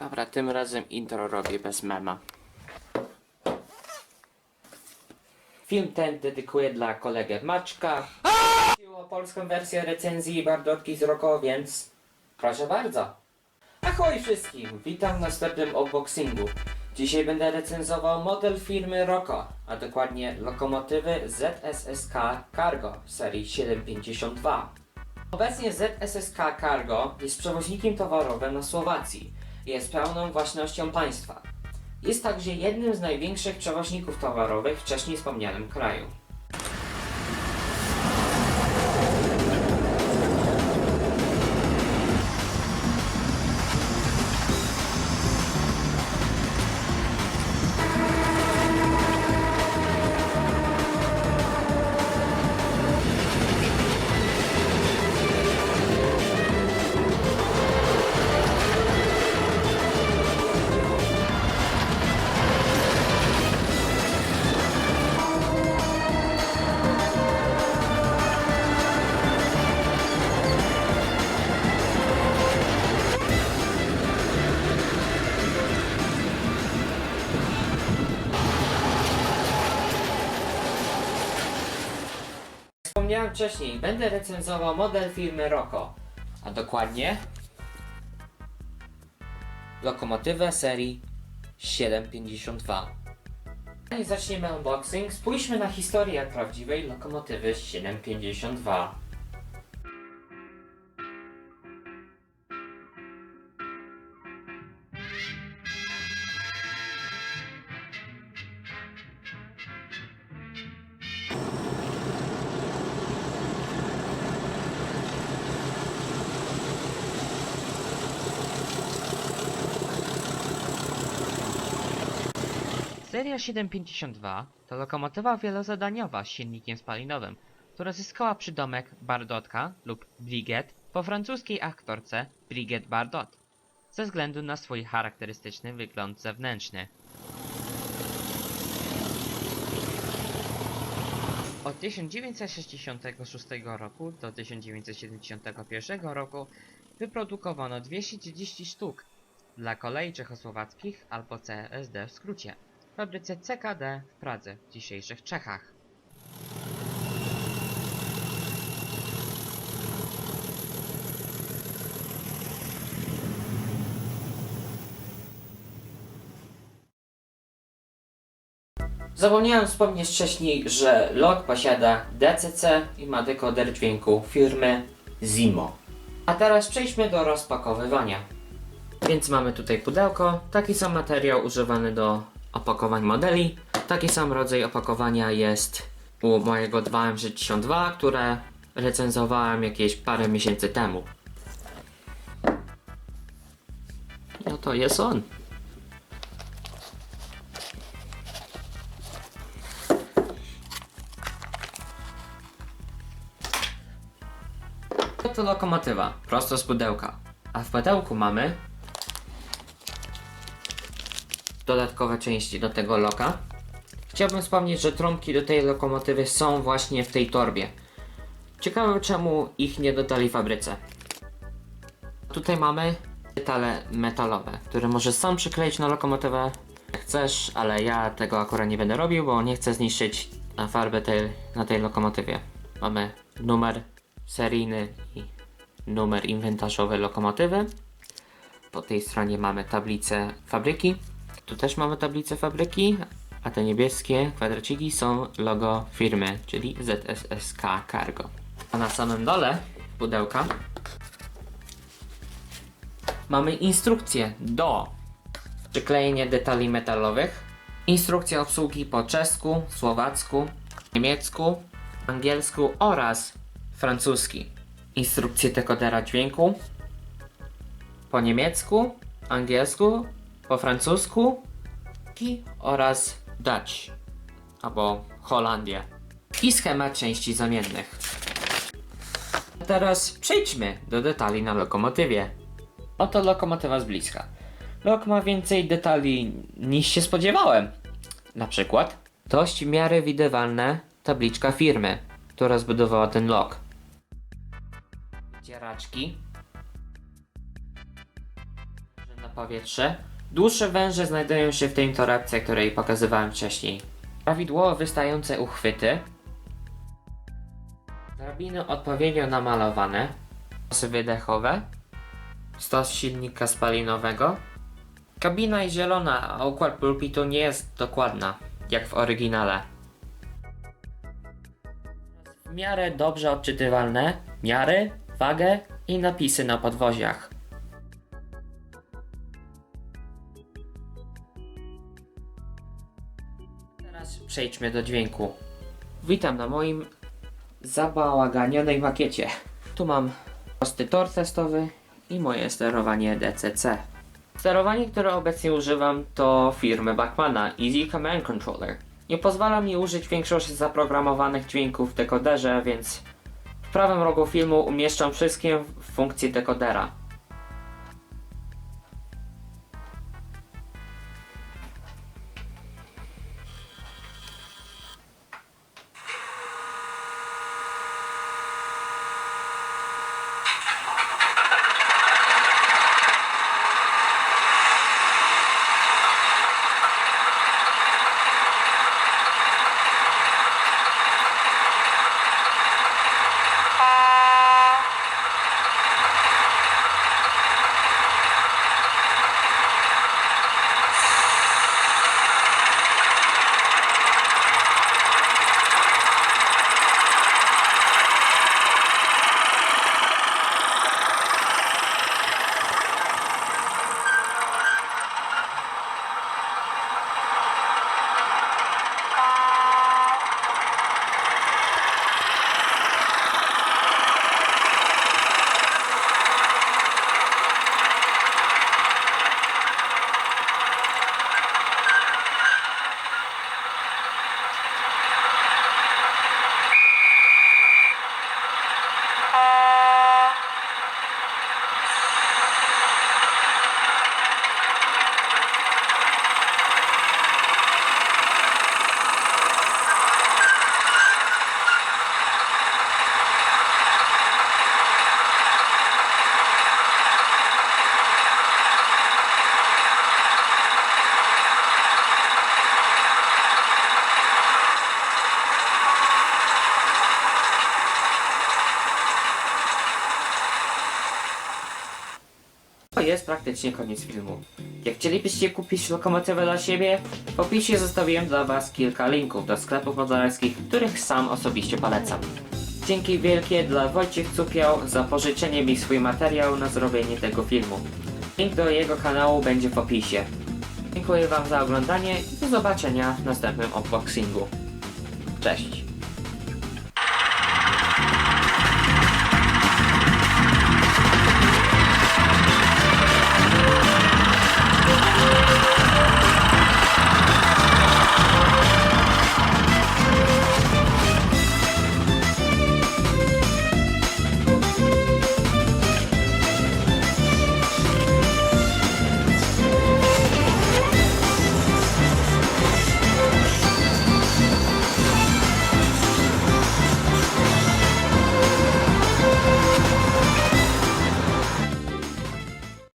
Dobra, tym razem intro robię bez mema. Film ten dedykuję dla kolegę Maczka. Prosił o polską wersję recenzji Bardotki z Roko, więc proszę bardzo. Ahoj wszystkim, witam w następnym unboxingu. Dzisiaj będę recenzował model firmy Roko, a dokładnie lokomotywy ZSSK Cargo serii 752. Obecnie ZSSK Cargo jest przewoźnikiem towarowym na Słowacji. Jest pełną własnością państwa. Jest także jednym z największych przewoźników towarowych w wcześniej wspomnianym kraju. Wspomniałem wcześniej, będę recenzował model firmy Roko, a dokładnie lokomotywę serii 752. Zanim zaczniemy unboxing, spójrzmy na historię prawdziwej lokomotywy 752. Seria 752 to lokomotywa wielozadaniowa z silnikiem spalinowym, która zyskała przydomek Bardotka lub Briget po francuskiej aktorce Brigitte Bardot ze względu na swój charakterystyczny wygląd zewnętrzny. Od 1966 roku do 1971 roku wyprodukowano 230 sztuk dla kolei czechosłowackich albo CSD w skrócie fabryce CKD w Pradze, w dzisiejszych Czechach. Zapomniałem wspomnieć wcześniej, że log posiada DCC i ma dekoder dźwięku firmy Zimo. A teraz przejdźmy do rozpakowywania. Więc mamy tutaj pudełko. Taki sam materiał używany do opakowań modeli. Taki sam rodzaj opakowania jest u mojego 2M62, które recenzowałem jakieś parę miesięcy temu. No to jest on. To lokomotywa, prosto z pudełka. A w pudełku mamy dodatkowe części do tego loka. Chciałbym wspomnieć, że trąbki do tej lokomotywy są właśnie w tej torbie. Ciekawe czemu ich nie dodali w fabryce. Tutaj mamy detale metalowe, które możesz sam przykleić na lokomotywę jak chcesz, ale ja tego akurat nie będę robił, bo nie chcę zniszczyć na farbę tej, na tej lokomotywie. Mamy numer seryjny i numer inwentarzowy lokomotywy. Po tej stronie mamy tablicę fabryki. Tu też mamy tablicę fabryki, a te niebieskie kwadraciki są logo firmy, czyli ZSSK Cargo. A na samym dole pudełka mamy instrukcję do przyklejenia detali metalowych, instrukcja obsługi po czesku, słowacku, niemiecku, angielsku oraz francuski. Instrukcję dekodera dźwięku po niemiecku, angielsku, po francusku oraz Dutch albo Holandia i schemat części zamiennych. Teraz przejdźmy do detali na lokomotywie. Oto lokomotywa z bliska. Lok ma więcej detali niż się spodziewałem. Na przykład dość w miarę widywalna tabliczka firmy, która zbudowała ten lok. Cieraczki na powietrze. Dłuższe węże znajdują się w tej torebce, której pokazywałem wcześniej. Prawidłowo wystające uchwyty. Drabiny odpowiednio namalowane. Stosy wydechowe. Stos silnika spalinowego. Kabina jest zielona, a układ pulpitu nie jest dokładna, jak w oryginale. W miarę dobrze odczytywalne miary, wagę i napisy na podwoziach. Przejdźmy do dźwięku. Witam na moim zabałaganionej makiecie. Tu mam prosty tor testowy i moje sterowanie DCC. Sterowanie, które obecnie używam to firmy Bachmana Easy Command Controller. Nie pozwala mi użyć większości zaprogramowanych dźwięków w dekoderze, więc w prawym rogu filmu umieszczam wszystkie w funkcji dekodera. Jest praktycznie koniec filmu. Jak chcielibyście kupić lokomotywę dla siebie, w opisie zostawiłem dla Was kilka linków do sklepów modelarskich, których sam osobiście polecam. Dzięki wielkie dla Wojciech Cupiał za pożyczenie mi swój materiał na zrobienie tego filmu. Link do jego kanału będzie w opisie. Dziękuję Wam za oglądanie i do zobaczenia w następnym unboxingu. Cześć!